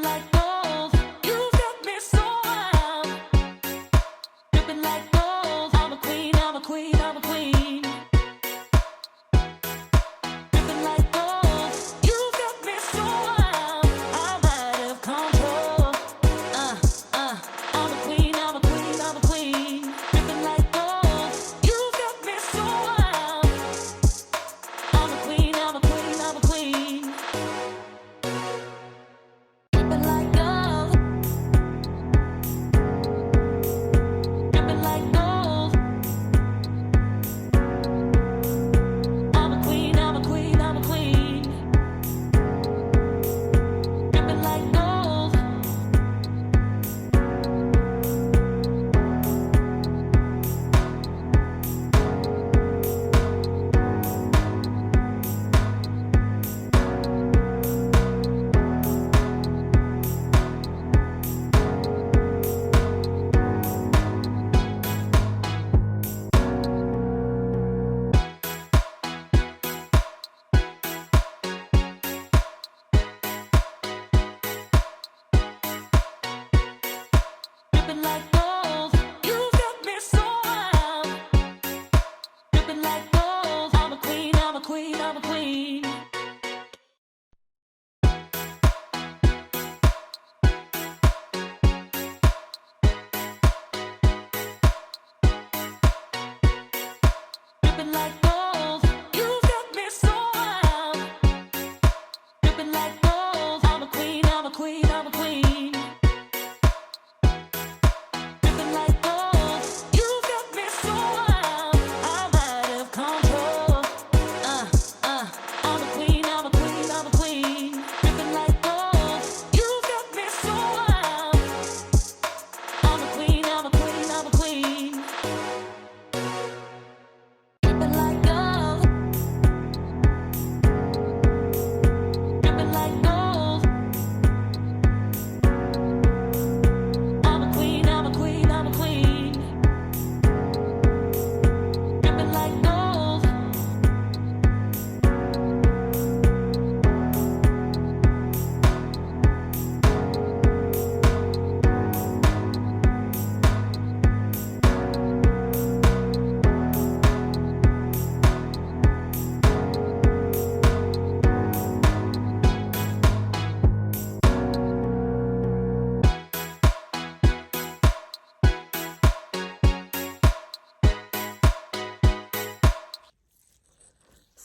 like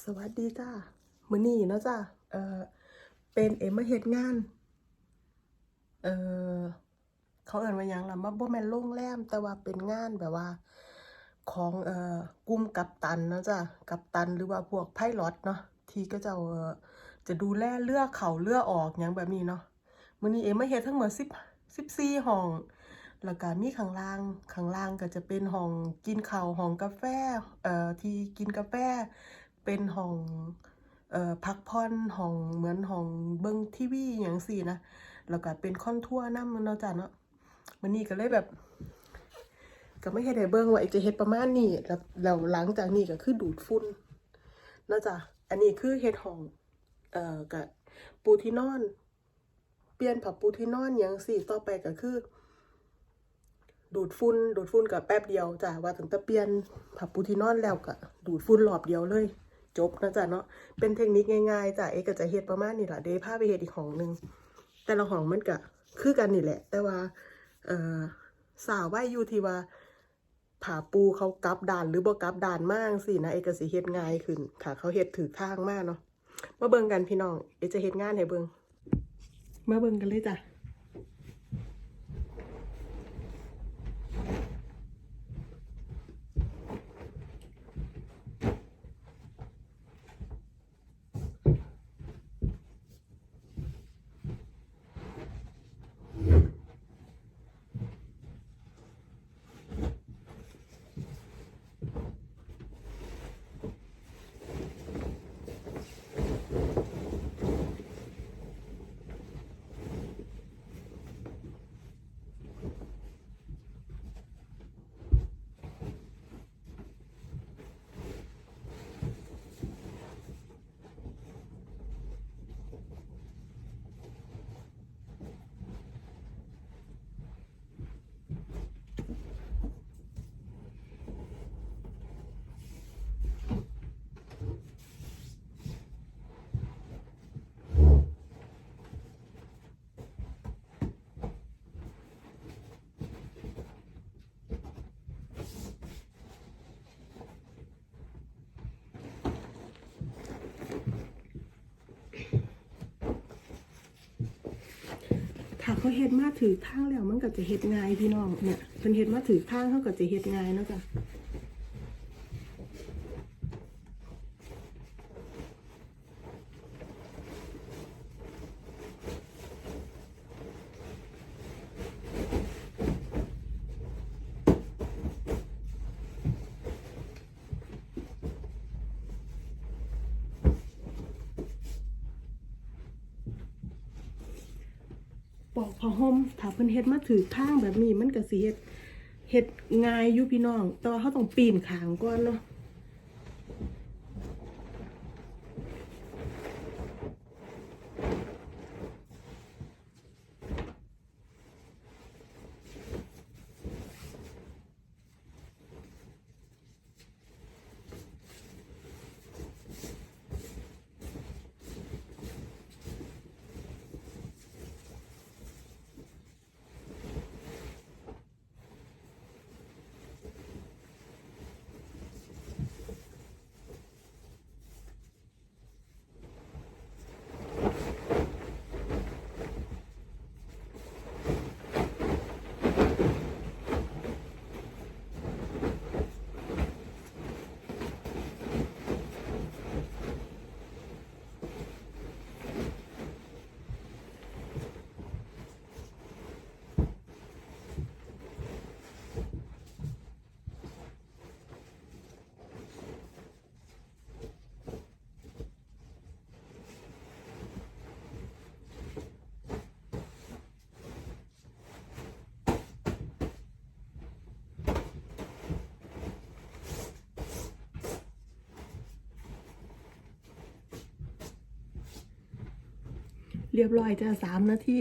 สวัสดีจ้ามื้อนี้เนาะจ้าเอ่อเป็นเอ็มมาเฮ็ดงาน เอ่อเขาเอิ้นว่ายังล่ะมาบ่แม่นโรงแรมแต่ว่าเป็นงานแบบว่า ของเอ่อกลุ่มกัปตันเนาะจ้ะกัปตันหรือว่าพวกไพลอตเนาะที่ก็จะเอ่อจะดูแลเรือกเข้าเรือกออกหยังแบบนี้เนาะมื้อนี้เอ็มมาเฮ็ดทั้งหมด10 14ห้องแล้วก็มีข้างล่างข้างล่างก็จะเป็นห้องกินข้าวห้องกาแฟเอ่อที่กินกาแฟ เป็นห้องออพักผ่อนห้องเหมือนห้องเบิ่งทีวีอย่างซี้นะแล้วก็เป็นคอนทัวร์นำเนาะจ้ะเนาะมื้อนี้ก็เลยแบบ ก็ไม่เฮ็ดให้เบิ่งว่าไอ้จะเฮ็ดประมาณนี้แล้วแล้วหลังจากนี้ก็คือดูดฝุ่นเนาะจ้ะอันนี้คือเฮ็ดห้องเอ่อก็ปูที่นอน เปลี่ยนผ้าปูที่นอนหยังซี้ต่อไปก็คือ ดูดฝุ่นดูดฝุ่นกับแป๊บเดียวจ้ะว่าถึงจะเปลี่ยนผ้าปูที่นอนแล้วก็ดูดฝุ่นรอบเดียวเลย จบนะจ๊ะเนาะเป็นเทคนิคง่ายๆจ้ะเอก็จะเฮ็ดประมาณนี้แหละเดยวพาไปเฮ็ดอีกห้องหนึ่งแต่ละห้องมันก็คือกันนี่แหละ แต่ว่าเอ่อสาวไว้อยู่ที่ว่าผ้าปูเขากลับด้านหรือบ่กลับด้านมากสินะเอกสิเฮ็ดง่ายขึ้นถ้าเขาเฮ็ดถือทางมากเนาะมาเบิ่งกันพี่น้องเอกจะเฮ็ดงานให้เบิ่งมาเบิ่งกันเลยจ้ะ เขาเฮ็ดมาถือทางแล้วมันก็จะเฮ็ดง่ายพี่น้องเนี่ยเพิ่นเฮ็ดมาถือทางเขาก็จะเฮ็ดง่ายเนาะจ้ะ ปอกผ้าห่มถ้าเพิ่นเฮ็ดมาถือทางแบบนี้มันก็สิเฮ็ดเฮ็ดง่ายอยู่พี่น้อง แต่ว่าเขาต้องปีนขางก่อนเนาะ เรียบร้อยจ้ะสามนาที